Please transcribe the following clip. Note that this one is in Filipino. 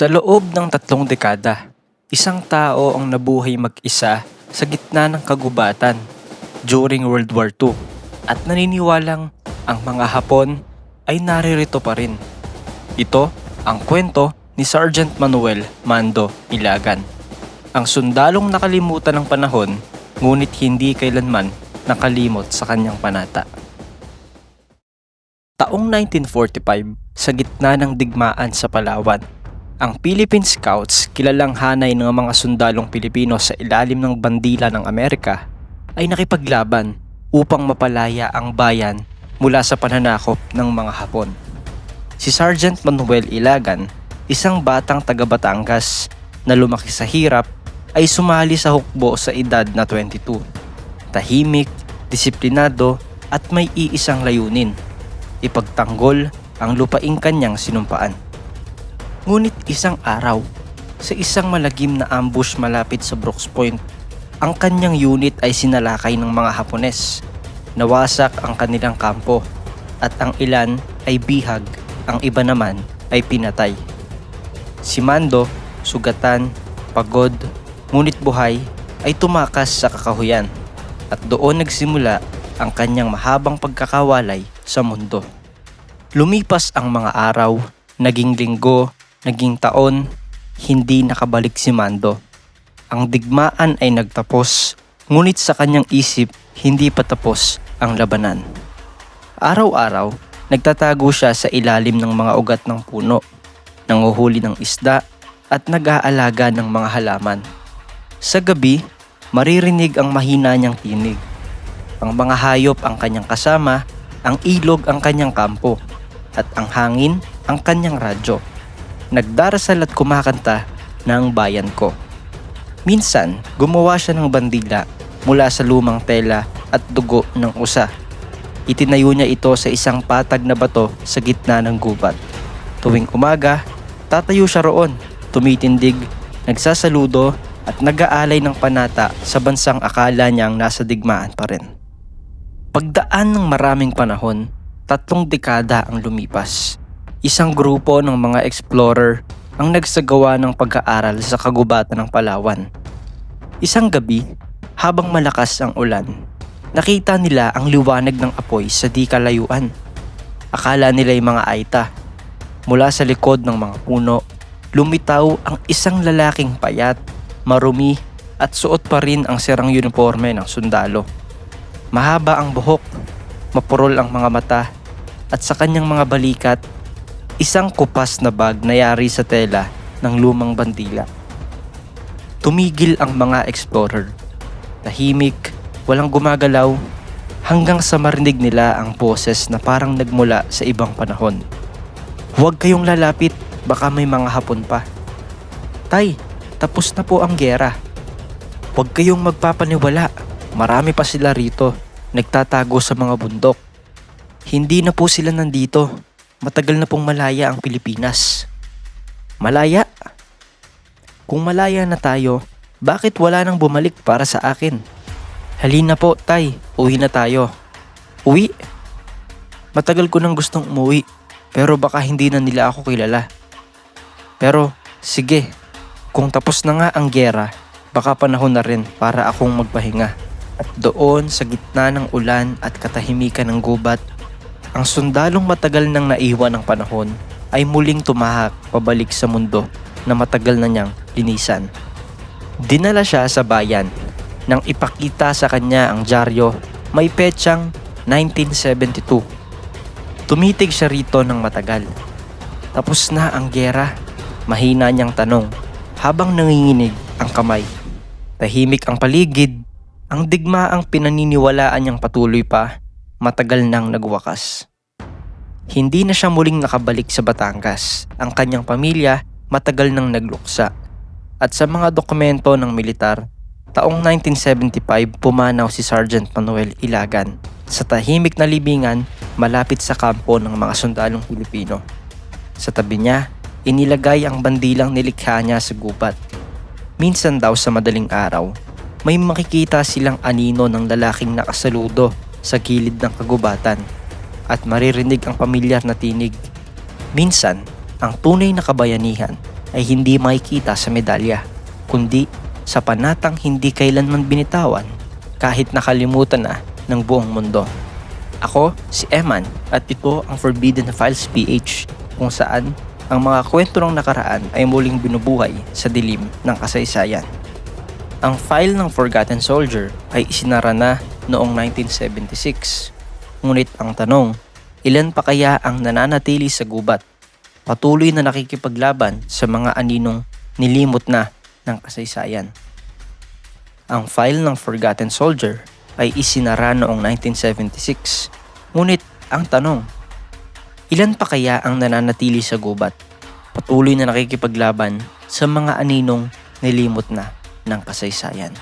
Sa loob ng tatlong dekada, isang tao ang nabuhay mag-isa sa gitna ng kagubatan during World War II at naniniwalang ang mga Hapon ay naririto pa rin. Ito ang kwento ni Sergeant Manuel Mando Ilagan. Ang sundalong nakalimutan ng panahon ngunit hindi kailanman nakalimot sa kanyang panata. Taong 1945, sa gitna ng digmaan sa Palawan, ang Philippine Scouts, kilalang hanay ng mga sundalong Pilipino sa ilalim ng bandila ng Amerika, ay nakipaglaban upang mapalaya ang bayan mula sa pananakop ng mga Hapon. Si Sergeant Manuel Ilagan, isang batang taga Batangas na lumaki sa hirap, ay sumali sa hukbo sa edad na 22. Tahimik, disiplinado at may iisang layunin, ipagtanggol ang lupaing kanyang sinumpaan. Ngunit isang araw, sa isang malagim na ambush malapit sa Brooks Point, ang kanyang unit ay sinalakay ng mga Hapones. Nawasak ang kanilang kampo at ang ilan ay bihag, ang iba naman ay pinatay. Si Mando, sugatan, pagod, ngunit buhay ay tumakas sa kakahuyan at doon nagsimula ang kanyang mahabang pagkakawalay sa mundo. Lumipas ang mga araw, naging linggo, naging taon, hindi nakabalik si Mando. Ang digmaan ay nagtapos, ngunit sa kanyang isip hindi pa tapos ang labanan. Araw-araw, nagtatago siya sa ilalim ng mga ugat ng puno, nanguhuli ng isda at nag-aalaga ng mga halaman. Sa gabi, maririnig ang mahina niyang tinig. Ang mga hayop ang kanyang kasama, ang ilog ang kanyang kampo, at ang hangin ang kanyang radyo. Nagdarasal at kumakanta ng bayan ko. Minsan, gumawa siya ng bandila mula sa lumang tela at dugo ng usa. Itinayo niya ito sa isang patag na bato sa gitna ng gubat. Tuwing umaga, tatayo siya roon, tumitindig, nagsasaludo at nag-aalay ng panata sa bansang akala niyang nasa digmaan pa rin. Pagdaan ng maraming panahon, tatlong dekada ang lumipas. Isang grupo ng mga explorer ang nagsagawa ng pag-aaral sa kagubatan ng Palawan. Isang gabi, habang malakas ang ulan, nakita nila ang liwanag ng apoy sa di kalayuan. Akala nila'y mga aita. Mula sa likod ng mga puno, lumitaw ang isang lalaking payat, marumi at suot pa rin ang sirang uniforme ng sundalo. Mahaba ang buhok, mapurol ang mga mata at sa kanyang mga balikat, isang kupas na bag na yari sa tela ng lumang bandila. Tumigil ang mga explorer. Tahimik, walang gumagalaw, hanggang sa marinig nila ang boses na parang nagmula sa ibang panahon. Huwag kayong lalapit, baka may mga hapon pa. Tay, tapos na po ang gera. Huwag kayong magpapaniwala, marami pa sila rito, nagtatago sa mga bundok. Hindi na po sila nandito, matagal na pong malaya ang Pilipinas. Malaya? Kung malaya na tayo, bakit wala nang bumalik para sa akin? Halina po, tay. Uwi na tayo. Uwi? Matagal ko nang gustong umuwi, pero baka hindi na nila ako kilala. Pero, sige. Kung tapos na nga ang gera, baka panahon na rin para akong magpahinga. At doon sa gitna ng ulan at katahimikan ng gubat, ang sundalong matagal nang naiwan ng panahon ay muling tumahak pabalik sa mundo na matagal na niyang linisan. Dinala siya sa bayan nang ipakita sa kanya ang dyaryo may petsang 1972. Tumitig siya rito ng matagal. Tapos na ang gera, mahina niyang tanong habang nanginginig ang kamay. Tahimik ang paligid, ang digmaang pinaniniwalaan niyang patuloy pa, matagal nang nagwakas. Hindi na siya muling nakabalik sa Batangas. Ang kanyang pamilya matagal nang nagluksa. At sa mga dokumento ng militar, taong 1975 pumanaw si Sergeant Manuel Ilagan sa tahimik na libingan malapit sa kampo ng mga sundalong Pilipino. Sa tabi niya, inilagay ang bandilang nilikha niya sa gubat. Minsan daw sa madaling araw, may makikita silang anino ng lalaking nakasaludo sa gilid ng kagubatan at maririnig ang pamilyar na tinig. Minsan, ang tunay na kabayanihan ay hindi makikita sa medalya, kundi sa panatang hindi kailanman binitawan kahit nakalimutan na ng buong mundo. Ako si Eman at ito ang Forbidden Files PH kung saan ang mga kwento ng nakaraan ay muling binubuhay sa dilim ng kasaysayan. Ang file ng Forgotten Soldier ay isinara na noong 1976. Ngunit ang tanong, ilan pa kaya ang nananatili sa gubat? Patuloy na nakikipaglaban sa mga aninong nilimot na ng kasaysayan. Ang file ng Forgotten Soldier ay isinara noong 1976. Ngunit ang tanong, ilan pa kaya ang nananatili sa gubat? Patuloy na nakikipaglaban sa mga aninong nilimot na ng kasaysayan.